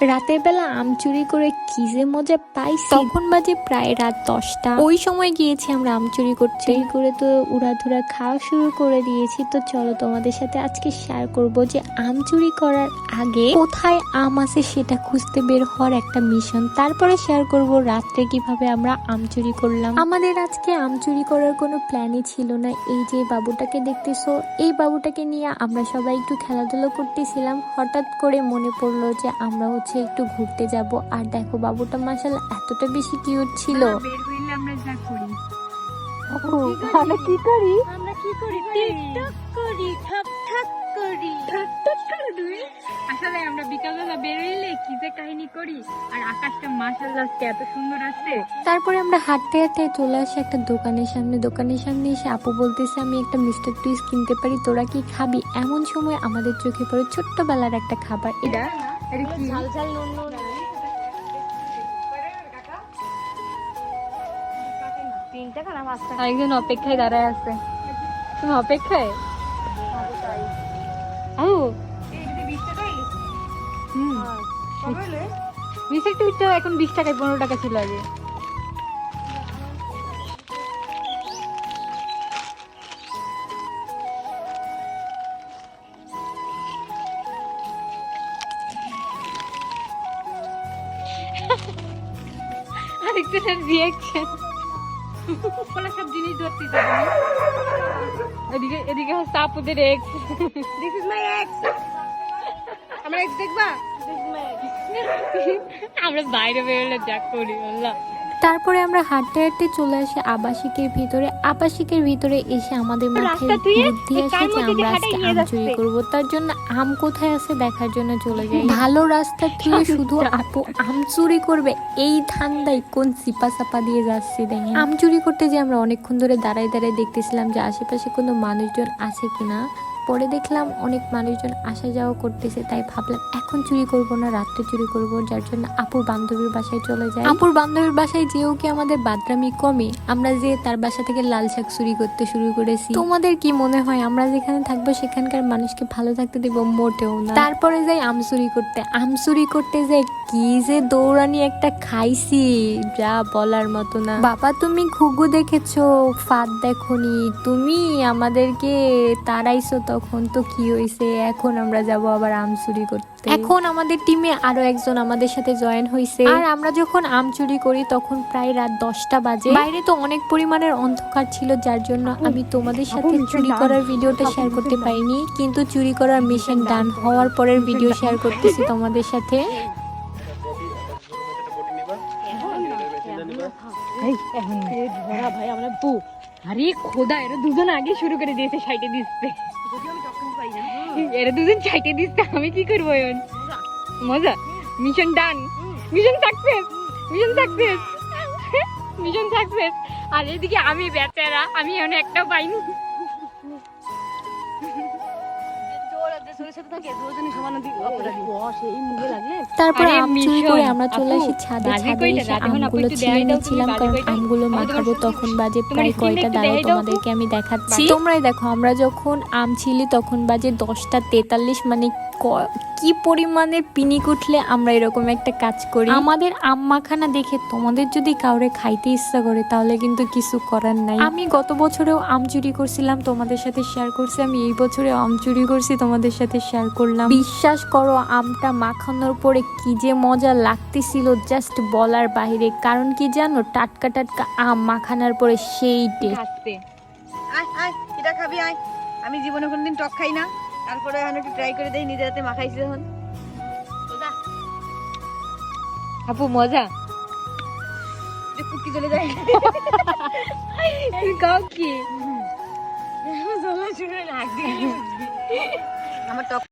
রাতের বেলা আম চুরি করে কি যে মজা পাইছি। তখন বাজে প্রায় রাত দশটা। ওই সময় গিয়েছি আমরা আম চুরি করতে। চুরি করে তো উড়াধুরা খাওয়া শুরু করে দিয়েছি। তো চলো তোমাদের সাথে আজকে শেয়ার করব যে আম চুরি করার আগে কোথায় আম আছে সেটা খুঁজতে বের হওয়ার একটা মিশন তারপরে শেয়ার করব রাত্রে কীভাবে আমরা আম চুরি করলাম। আমাদের আজকে আম চুরি করার কোনো প্ল্যানই ছিল না। এই যে বাবুটাকে দেখতেছো, এই বাবুটাকে নিয়ে আমরা সবাই একটু খেলাধুলো করতেছিলাম। হঠাৎ করে মনে পড়ল যে আমরা হচ্ছে একটু ঘুরতে যাব। আর দেখো বাবুটা মাসাল এতটা বেশি কিউট ছিল। বের হইলে আমরা যা করি। আমরা কি করি? আমরা কি করি টিকটক করি ঠক ঠক করি। ঠক ঠক করে দুই। আসলে আমরা বিকালবেলা বের হইলে কি যে কাহিনী করি? আর আকাশটা মাশাআল্লাহ আজকে এত সুন্দর আছে তারপরে আমরা হাঁটতে হাঁটতে চলে আসি একটা দোকানের সামনে। দোকানের সামনে এসে আপু বলতেছে আমি একটা মিস্টার টুইস কিনতে পারি তোরা কি খাবি? এমন সময় আমাদের চোখে পড়ে ছোট্টবেলার একটা খাবার। এটা এটা কি? আরেকজন অপেক্ষায় দাঁড়ায় আছে। তুমি অপেক্ষায়? ও। হুম। বিশ একটা এখন বিশ টাকায় পনেরো টাকা ছিল আগে। আরেকজনের রিয়াকশন ওরা সব জিনিস ধরতে এদিকে এদিকে হচ্ছে আপুদের ex this is my ex আমার এক্স দেখবা? আমরা বাইরে বেরোলে যা করি আল্লাহ তারপরে আমরা হাঁটতে হাঁটতে চলে আসি আবাসিকের ভিতরে। আবাসিকের ভিতরে এসে আমাদের মাথায় বুদ্ধি আসে যে আমরা আজকে আম চুরি। করব। তার জন্য আম কোথায় আছে দেখার জন্য চলে যাই। ভালো রাস্তা থেকে শুধু আপু আম চুরি করবে। এই ধান্দায় কোন সিপা সাপা দিয়ে যাচ্ছে দেখেন। আম চুরি করতে যে আমরা অনেকক্ষণ ধরে দাঁড়ায় দাঁড়ায় দেখতেছিলাম যে আশেপাশে কোনো মানুষজন আছে কিনা। পরে দেখলাম অনেক মানুষজন আসা যাওয়া করতেছে, তাই ভাবলাম এখন চুরি করব না, রাত্রে চুরি করব, যার জন্য আপুর বান্ধবীর বাসায় চলে যায় আপুর বান্ধবীর বাসায় যেও কি আমাদের বাদরামি কমে? আমরা যে তার বাসা থেকে লাল শাক চুরি করতে শুরু করেছি। তোমাদের কি মনে হয় আমরা যেখানে থাকব সেখানকার মানুষকে ভালো থাকতে দিব? মোটেও না। তারপরে যাই আম চুরি করতে। আম চুরি করতে যাই কি যে দৌড়ানি একটা খাইছি, যা বলার মতো না। বাবা তুমি ঘুঘু দেখেছ, ফাঁদ দেখনি। তুমি আমাদেরকে তাড়াইছো তখন তো কি হয়েছে এখন আমরা যাব আবার আম চুরি করতে। এখন আমাদের টিমে আরও একজন আমাদের সাথে জয়েন হয়েছে আর আমরা যখন আম চুরি করি তখন প্রায় রাত দশটা বাজে। বাইরে তো অনেক পরিমাণের অন্ধকার ছিল যার জন্য আমি তোমাদের সাথে চুরি করার ভিডিওটা শেয়ার করতে পারিনি কিন্তু চুরি করার মিশন ডান হওয়ার পরের ভিডিও শেয়ার করতেছি তোমাদের সাথে। ভাই আমরা বউ। আরে খোদা এরা দুজন আগে শুরু করে দিয়েছে সাইটে দিচ্ছে এরা দুজন চাইতে দিস আমি কি করব এখন? মজা। Mission done mission success mission success mission success আর এদিকে আমি বেচারা আমি এখন একটাও পাইনি। তারপর আম চুরি করে আমরা চলে এসে আসি ছাদে ছাদে এসে আমগুলো ছিঁড়ে বাজে কারণ আমগুলো মাখাবো তখন বাজে প্রায় কয়টা দাঁড়াও। তোমাদেরকে আমি দেখাচ্ছি? তোমরাই দেখো আমরা যখন আম ছিলি তখন বাজে দশটা তেতাল্লিশ মানে ক- কি পরিমাণে পিনিক উঠলে আমরা এরকম একটা কাজ করি? আমাদের আম মাখানা দেখে তোমাদের যদি কাউরে খাইতে ইচ্ছা করে তাহলে কিন্তু কিছু করার নাই। আমি গত বছরেও আম চুরি করছিলাম তোমাদের সাথে শেয়ার করছি। আমি এই বছরে আম চুরি করছি তোমাদের সাথে শেয়ার করলাম। বিশ্বাস করো আমটা মাখানোর পরে কি যে মজা লাগতেছিল জাস্ট বলার বাইরে কারণ কি জানো টাটকা টাটকা আম মাখানোর পরে সেই টেস্ট আয় আয় এটা খাবি আয়। আমি জীবনে কোনদিন টক খাই না। তারপরে এখন একটু ট্রাই করে দেই নিজের হাতে মাখাইছি যখন আপু মজা? ফুটকি চলে যায়। কাউ কি? আমার টক